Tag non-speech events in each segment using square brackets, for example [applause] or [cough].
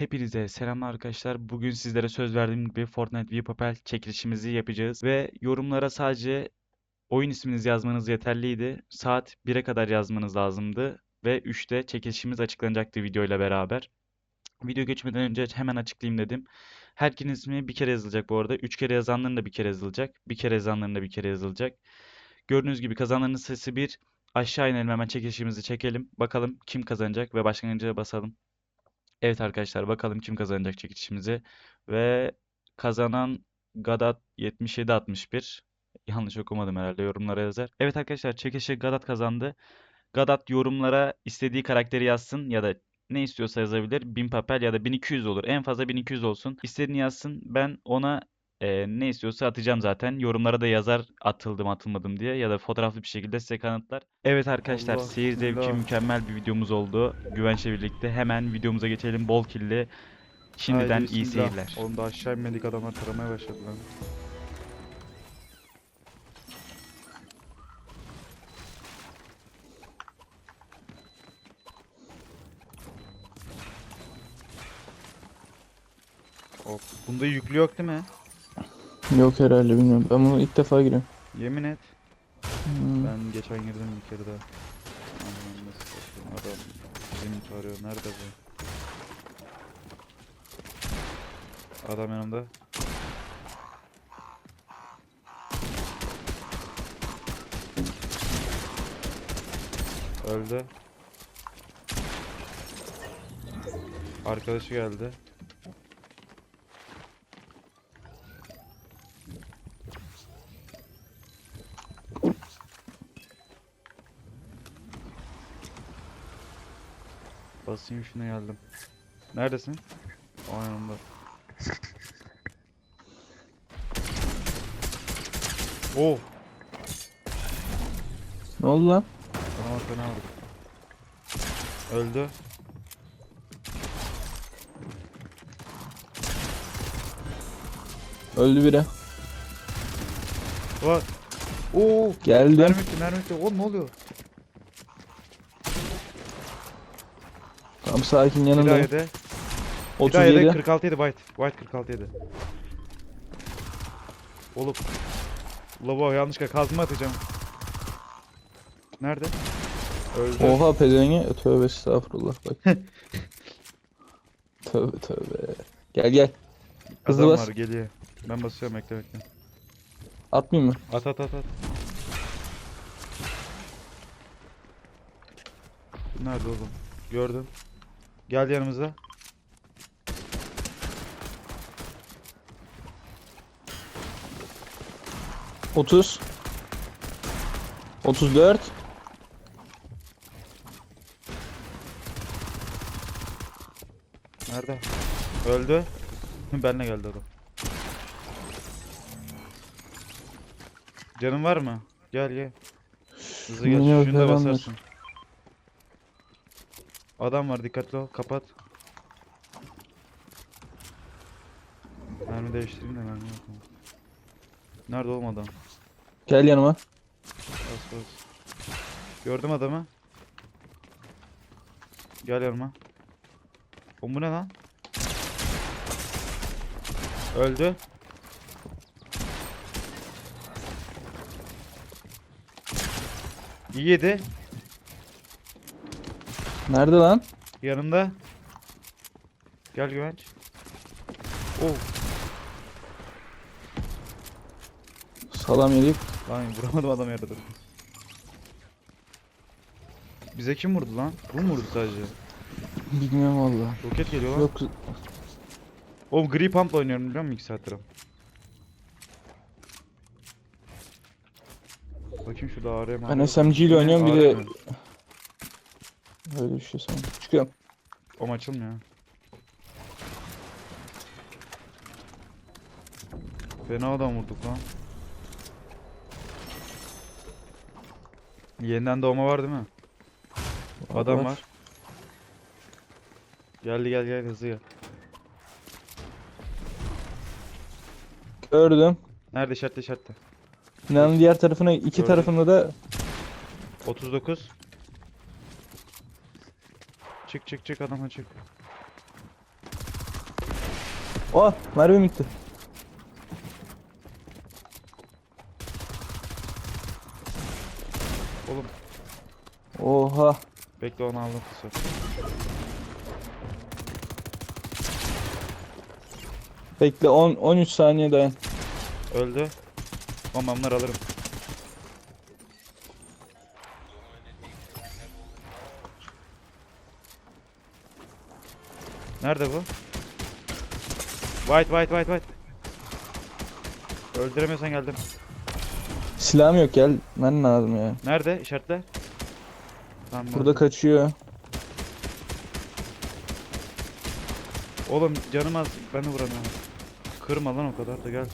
Hepinize selamlar arkadaşlar. Bugün sizlere söz verdiğim gibi Fortnite V-Papel çekilişimizi yapacağız. Ve yorumlara sadece oyun isminizi yazmanız yeterliydi. Saat 1'e kadar yazmanız lazımdı. Ve 3'te çekilişimiz açıklanacaktı videoyla beraber. Video geçmeden önce hemen açıklayayım dedim. Herkesin ismi bir kere yazılacak bu arada. 3 kere yazanların da bir kere yazılacak. Bir kere yazanların da bir kere yazılacak. Gördüğünüz gibi kazananların sayısı 1. Aşağı inelim hemen çekilişimizi çekelim. Bakalım kim kazanacak ve başlangıca basalım. Evet arkadaşlar bakalım kim kazanacak çekilişimizi. Ve kazanan Gadat 7761. Yanlış okumadım herhalde yorumlara yazar. Evet arkadaşlar çekilişi Gadat kazandı. Gadat yorumlara istediği karakteri yazsın ya da ne istiyorsa yazabilir. 1000 papel ya da 1200 olur. En fazla 1200 olsun. İstediğini yazsın. Ben ona e, ne istiyorsa atacağım zaten. Yorumlara da yazar atıldım atılmadım diye ya da fotoğraflı bir şekilde size kanıtlar. Evet arkadaşlar Allah, seyir zevki mükemmel bir videomuz oldu. Güvenç'le birlikte hemen videomuza geçelim. Bol killi. Şimdiden Haydi iyi bismillah. seyirler. Oğlum da aşağı inmedik adamlar taramaya başladı lan. Bunda yüklü yok değil mi? Yok herhalde bilmiyorum. Ben bunu ilk defa giriyorum. Yemin et. Hmm. Ben geçen girdim bir kere daha. Aman nasıl adam bizim arıyor. Nerede bu? Adam yanımda. Öldü. Arkadaşı geldi. Basayım şuna geldim. Neredesin? O yanımda. Oh! Ne oldu lan? Bana bak fena vurduk. Öldü. Öldü biri. Var. Oo! Geldim. Mermi bitti, mermi bitti. Oğlum ne oluyor? Tam sakin Bir daha yanında. yedi. Bir daha yedi. 37. 46 yedi White. White 46 yedi. Oğlum. Lava yanlışlıkla kazma atacağım. Nerede? Öldü. Oha pezevenge. Tövbe estağfurullah bak. [laughs] tövbe tövbe. Gel gel. Hızlı Adam bas. var geliyor. Ben basıyorum bekle bekle. Atmayayım mı? At at at at. Nerede oğlum? Gördüm. Gel yanımıza. Otuz. 34. Nerede? Öldü. [laughs] Benle geldi adam. Canın var mı? Gel gel. Hızlı gel. Şunu da basarsın. Adam var dikkatli ol. Kapat. Mermi değiştireyim de mermi yok. ama. Nerede oğlum adam? Gel yanıma. Bas bas. Gördüm adamı. Gel yanıma. Oğlum bu ne lan? Öldü. İyi yedi. Nerede lan? Yanımda. Gel güvenç. Oh. Salam yedik. Lan vuramadım adam yerde dur. Bize kim vurdu lan? Bu mu vurdu sadece? Bilmiyorum valla. Roket geliyor lan. Yok. Oğlum gri pump'la oynuyorum biliyor musun 2 saattir? Bakayım şurada ARM Ben SMG ile oynuyorum bir de. Öyle bir şey sanırım. Çıkıyorum. O açılmıyor. Fena adam vurduk lan. Yeniden doğma var değil mi? Adam var. Geldi gel gel hızlı gel. Gördüm. Nerede işaretle işaretle. Binanın diğer tarafına iki Gördüm. tarafında da 39. Çık çık çık adama çık. Oh mermim bitti. Oğlum Oha. bekle onu aldım kısa. Bekle 10 13 saniye dayan. Öldü. Ama bunları alırım. Nerede bu? White white white white. Öldüremiyorsan geldim. Silahım yok gel. Ben lazım ya. Nerede? İşaretle. Tamam, Burada gördüm. kaçıyor. Oğlum canım az. Ben de vuramıyorum. Kırma lan o kadar da gel.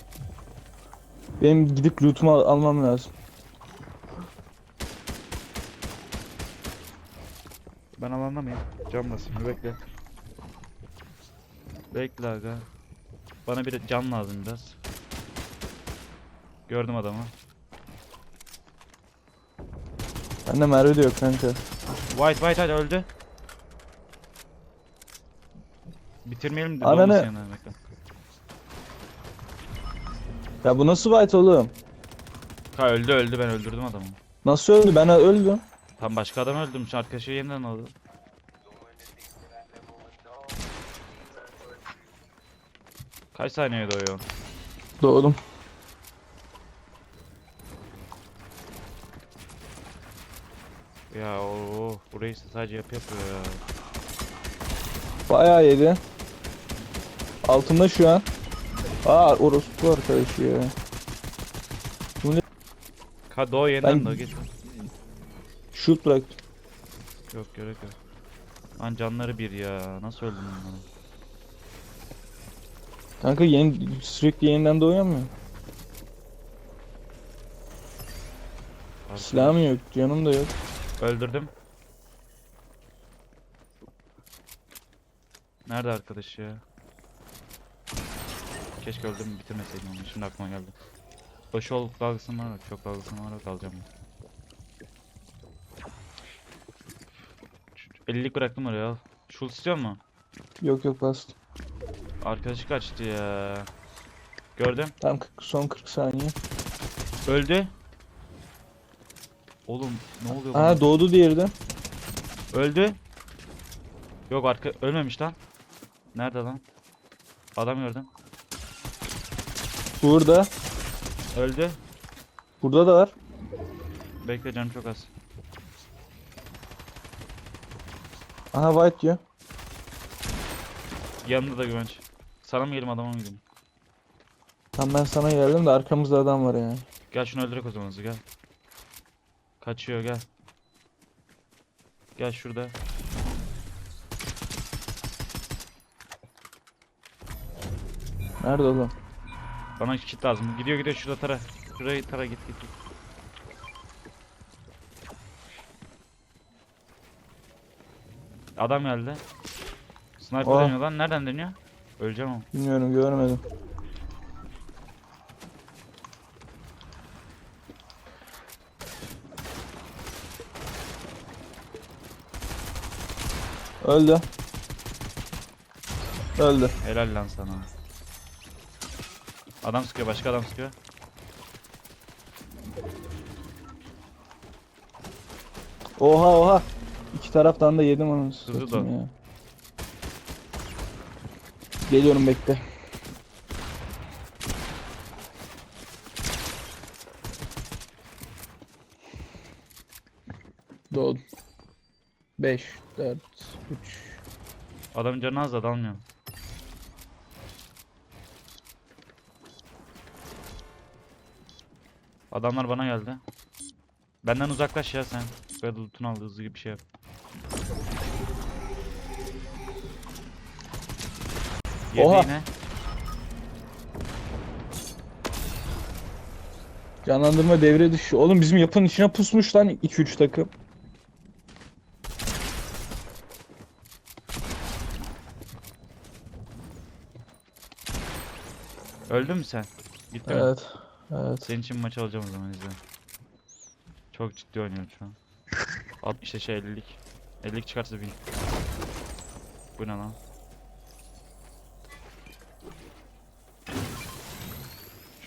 Benim gidip lootumu al- almam lazım. Ben alanda mıyım? Can basayım bir bekle. Bekle aga. Bana bir can lazım biraz. Gördüm adamı. Bende mermi de yok kanka. White white white öldü. Bitirmeyelim de Ananı- dolmasın. Ya bu nasıl white oğlum? Ha öldü öldü ben öldürdüm adamı. Nasıl öldü? Ben öldüm. Tam başka adam öldürmüş arkadaşı yeniden aldı. Kaç saniyede o ya? Doğdum. Ya o burayı sadece yapı yapıyor ya. Bayağı yedi. Altında şu an. Aa orospu arkadaşı ya. Ha doğu yeniden Ben- doğu geç. Shoot bıraktım. Yok gerek yok. Lan canları bir ya. Nasıl öldüm ben bunu? Kanka yeni, sürekli yeniden doğuyor mu? Silahım yok, canım da yok. Öldürdüm. Nerede arkadaş ya? Keşke öldüm bitirmeseydim onu. Şimdi aklıma geldi. O şol dalgasını var. Çok dalgasını var. Dalacağım. ben. 50'lik bıraktım oraya al. Şul istiyor mu? Yok yok bastım. Arkadaşı kaçtı ya. Gördüm. Tam 40, son 40 saniye. Öldü. Oğlum ne oluyor bana? Aa doğdu diğeri de. Öldü. Yok arka ölmemiş lan. Nerede lan? Adam gördüm. Burada. Öldü. Burada da var. Bekle canım çok az. Aha white diyor. Yanında da güvenç. Sana mı geleyim adama mı geleyim? Tam ben sana geldim de arkamızda adam var yani. Gel şunu öldürek o zaman hızlı, gel. Kaçıyor gel. Gel şurada. Nerede oğlum? Bana kit lazım. Gidiyor gidiyor şurada tara. Şurayı tara git git git. Adam geldi. Sniper Oha. deniyor lan. Nereden deniyor? Öleceğim ama. Bilmiyorum görmedim. Öldü. Öldü. Helal lan sana. Adam sıkıyor, başka adam sıkıyor. Oha oha. İki taraftan da yedim onu. Hızlı ya. Geliyorum bekle. Doğdum. 5, 4, 3. Adamın canı az da dalmıyor. Adamlar bana geldi. Benden uzaklaş ya sen. Böyle loot'unu al hızlı gibi bir şey yap. Yedi Oha. yine. Canlandırma devre dışı. Oğlum bizim yapının içine pusmuş lan 2-3 takım. Öldün mü sen? Gitti mi? Evet. Evet. Senin için maç alacağım o zaman izle. Çok ciddi oynuyorum şu an. Al işte şey 50'lik. 50'lik çıkarsa bin. Bu ne lan?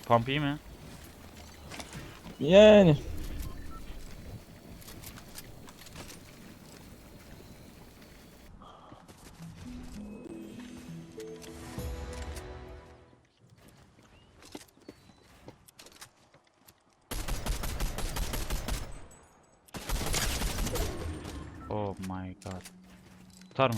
Pump iyi mi? Yani. Oh my god. Tutar mı?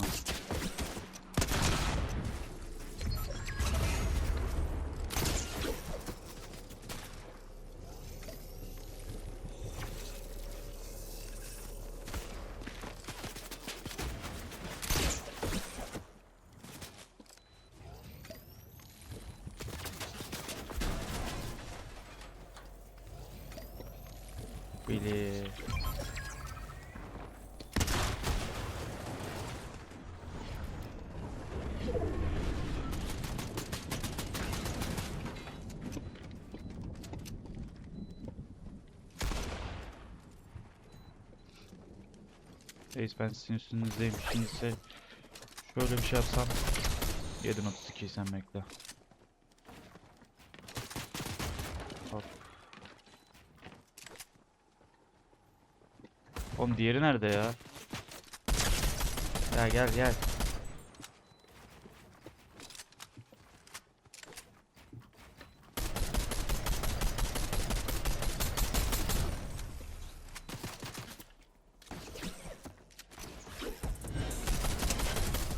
Billy. Reis ben sizin üstünüzdeyim. Şimdi ise şöyle bir şey yapsam. 7.32 sen bekle. Oğlum diğeri nerede ya? Ya gel gel.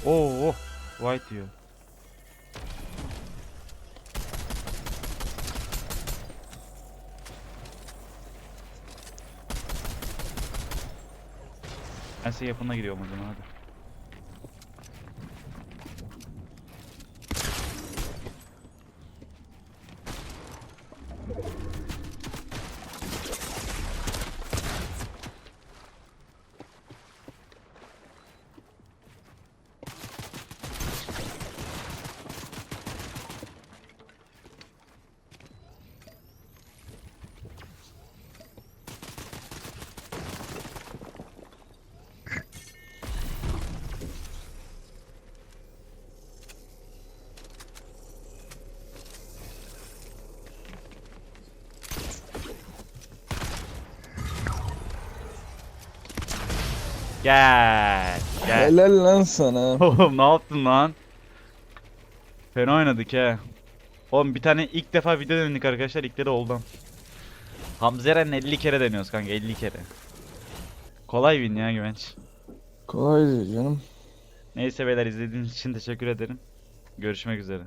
Oo, oh, white diyor. Ben size yapımına gidiyorum o zaman hadi. Gel. Gel. Helal lan sana. [laughs] Oğlum ne yaptın lan? Fena oynadık he. Oğlum bir tane ilk defa video denedik arkadaşlar. İlk de oldu. Hamzeren 50 kere deniyoruz kanka 50 kere. Kolay win ya güvenç. Kolaydı canım. Neyse beyler izlediğiniz için teşekkür ederim. Görüşmek üzere.